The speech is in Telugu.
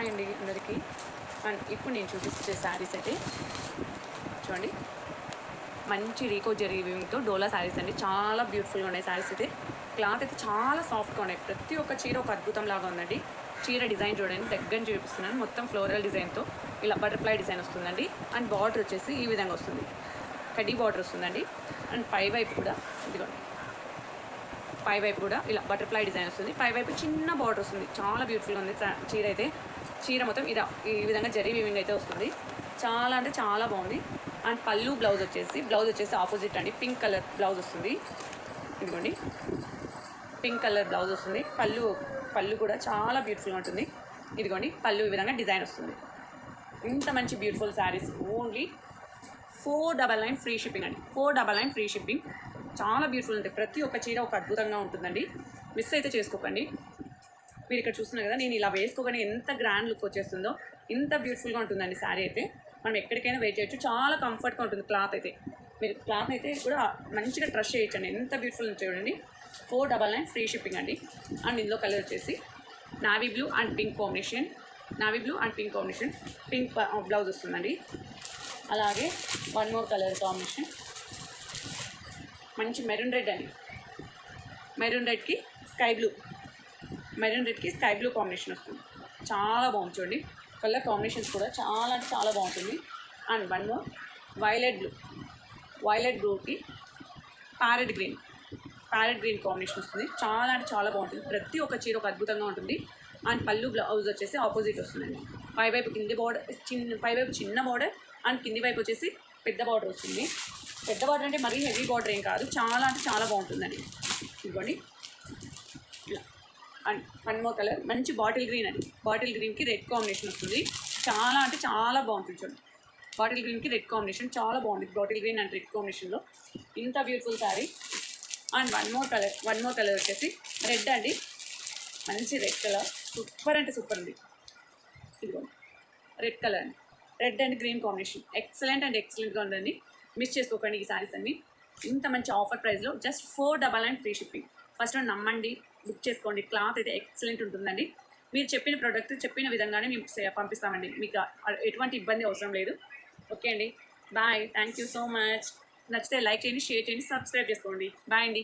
హాయ్ అండి అందరికీ. అండ్ ఇప్పుడు నేను చూపించే శారీస్ అయితే చూడండి. మంచి రీకో జరీవింగ్తో డోలా శారీస్ అండి. చాలా బ్యూటిఫుల్గా ఉన్నాయి శారీస్ అయితే. క్లాత్ అయితే చాలా సాఫ్ట్గా ఉన్నాయి. ప్రతి ఒక్క చీర ఒక అద్భుతం లాగా ఉందండి. చీర డిజైన్ చూడండి. దగ్గర చూపిస్తున్నాను. మొత్తం ఫ్లోరల్ డిజైన్తో ఇలా బటర్ఫ్లై డిజైన్ వస్తుందండి. అండ్ బార్డర్ వచ్చేసి ఈ విధంగా వస్తుంది. కడ్డీ బార్డర్ వస్తుందండి. అండ్ పై వైపు కూడా ఇదిగోండి. పై వైపు కూడా ఇలా బటర్ఫ్లై డిజైన్ వస్తుంది. పై వైపు చిన్న బార్డర్ వస్తుంది. చాలా బ్యూటిఫుల్గా ఉంది. చీర అయితే. చీర మొత్తం ఇదా ఈ విధంగా జరీ వీవింగ్ అయితే వస్తుంది. చాలా అంటే చాలా బాగుంది. అండ్ పళ్ళు బ్లౌజ్ వచ్చేసి బ్లౌజ్ వచ్చేసి ఆపోజిట్ అండి. పింక్ కలర్ బ్లౌజ్ వస్తుంది. ఇదిగోండి. పింక్ కలర్ బ్లౌజ్ వస్తుంది. పళ్ళు పళ్ళు కూడా చాలా బ్యూటిఫుల్గా ఉంటుంది. ఇదిగోండి. పళ్ళు ఈ విధంగా డిజైన్ వస్తుంది. ఇంత మంచి beautiful saris only four double nine free shipping అండి. Four double nine free shipping చాలా బ్యూటిఫుల్ ఉంటాయి. ప్రతి ఒక్క చీర ఒక అద్భుతంగా ఉంటుందండి. మిస్ అయితే చేసుకోకండి. మీరు ఇక్కడ చూస్తున్నారు కదా నేను ఇలా వేసుకోగానే ఎంత గ్రాండ్ లుక్ వచ్చేస్తుందో ఇంత బ్యూటిఫుల్గా ఉంటుందండి శారీ అయితే. మనం ఎక్కడికైనా వెయిట్ చేయొచ్చు. చాలా కంఫర్ట్గా ఉంటుంది క్లాత్ అయితే. మీరు క్లాత్ అయితే కూడా మంచిగా ట్రష్ చేయొచ్చండి. ఎంత బ్యూటిఫుల్ చూడండి. Four double nine free shipping అండి. అండ్ ఇందులో కలర్ వచ్చేసి navy blue and pink combination navy blue and pink combination pink blouse వస్తుందండి. అలాగే వన్ మోర్ కలర్ కాంబినేషన్ మంచి మెరూన్ రెడ్ అండి మెరూన్ రెడ్కి స్కై బ్లూ. మెరూన్ రెడ్కి స్కై బ్లూ కాంబినేషన్ వస్తుంది. చాలా బాగుంది చూడండి. కలర్ కాంబినేషన్స్ కూడా చాలా అంటే చాలా బాగుంటుంది. And one more. Violet blue. Violet బ్లూకి parrot green. Parrot green combination వస్తుంది. చాలా అంటే చాలా బాగుంటుంది. ప్రతి ఒక్క చీర ఒక అద్భుతంగా ఉంటుంది. అండ్ పళ్ళు బ్లౌజ్ వచ్చేసి ఆపోజిట్ వస్తుందండి. పైవైపు కింది బార్డర్ చిన్న పైవైపు చిన్న బార్డర్ అండ్ కింది వైపు వచ్చేసి పెద్ద బార్డర్ వస్తుంది. పెద్ద బార్డర్ అంటే మరీ హెవీ బార్డర్ ఏం కాదు. చాలా అంటే చాలా బాగుంటుందండి. ఇదిగోండి. ఇలా. అండ్ వన్ మోర్ కలర్ మంచి బాటిల్ గ్రీన్ అండి. బాటిల్ గ్రీన్కి రెడ్ కాంబినేషన్ వస్తుంది. చాలా అంటే చాలా బాగుంటుంది చూడండి. బాటిల్ గ్రీన్కి రెడ్ కాంబినేషన్ చాలా బాగుంది బాటిల్ గ్రీన్ అండ్ రెడ్ కాంబినేషన్లో ఇంత beautiful sari and one more colour one more colour వచ్చేసి రెడ్ అండి. మంచి రెడ్ కలర్ సూపర్ అంటే సూపర్ ఉంది ఇదిగో రెడ్ కలర్ అండి. Red and green combination excellent and ఎక్సలెంట్గా ఉందండి. మిస్ చేసుకోకండి ఈ సారీస్ అన్ని. ఇంత మంచి ఆఫర్ ప్రైస్లో just four double nine free shipping first నమ్మండి బుక్ చేసుకోండి. క్లాత్ అయితే ఎక్సలెంట్ ఉంటుందండి. మీరు చెప్పిన ప్రోడక్ట్ చెప్పిన విధంగానే మేము పంపిస్తామండి. మీకు ఎటువంటి ఇబ్బంది అవసరం లేదు. ఓకే అండి? Bye thank you so much నచ్చితే లైక్ చేయండి షేర్ చేయండి సబ్స్క్రైబ్ చేసుకోండి. బాయ్ అండి.